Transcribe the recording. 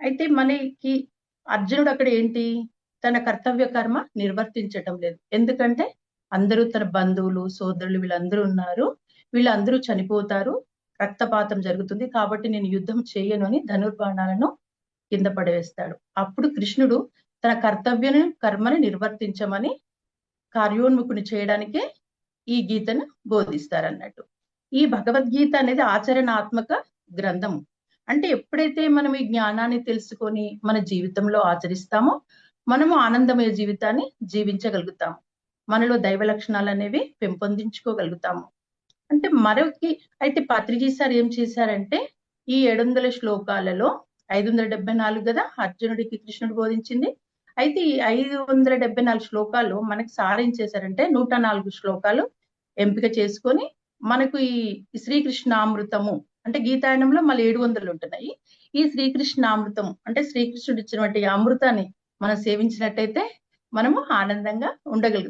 అయితే మనకి అర్జునుడు అక్కడ ఏంటి? తన కర్తవ్య కర్మ నిర్వర్తించటం లేదు. ఎందుకంటే అందరూ తన బంధువులు సోదరులు వీళ్ళందరూ ఉన్నారు. వీళ్ళందరూ చనిపోతారు. రక్తపాతం జరుగుతుంది కాబట్టి నేను యుద్ధం చేయను అని ధనుర్బాణాలను కింద పడవేస్తాడు. అప్పుడు కృష్ణుడు తన కర్తవ్యను కర్మని నిర్వర్తించమని కార్యోన్ముఖుని చేయడానికే ఈ గీతను బోధిస్తారన్నట్టు. ఈ భగవద్గీత అనేది ఆచరణాత్మక గ్రంథము. అంటే ఎప్పుడైతే మనం ఈ జ్ఞానాన్ని తెలుసుకొని మన జీవితంలో ఆచరిస్తామో మనము ఆనందమయ జీవితాన్ని జీవించగలుగుతాము. మనలో దైవ లక్షణాలు అనేవి పెంపొందించుకోగలుగుతాము. అంటే మరొకటి అయితే పత్రిజీ సార్ ఏం చేశారంటే ఈ ఏడు వందల శ్లోకాలలో ఐదు వందల డెబ్బై నాలుగు కదా అర్జునుడికి కృష్ణుడు బోధించింది. అయితే ఈ ఐదు వందల డెబ్బై నాలుగు శ్లోకాలు మనకి సార్ ఏం చేశారంటే నూట నాలుగు శ్లోకాలు ఎంపిక చేసుకొని మనకు ఈ శ్రీకృష్ణామృతము అంటే గీతాయనంలో మళ్ళీ ఏడు వందలు ఉంటున్నాయి. ఈ శ్రీకృష్ణామృతం అంటే శ్రీకృష్ణుడు ఇచ్చినటువంటి అమృతాన్ని మనం సేవించినట్టయితే మనము ఆనందంగా ఉండగలుగుతాం.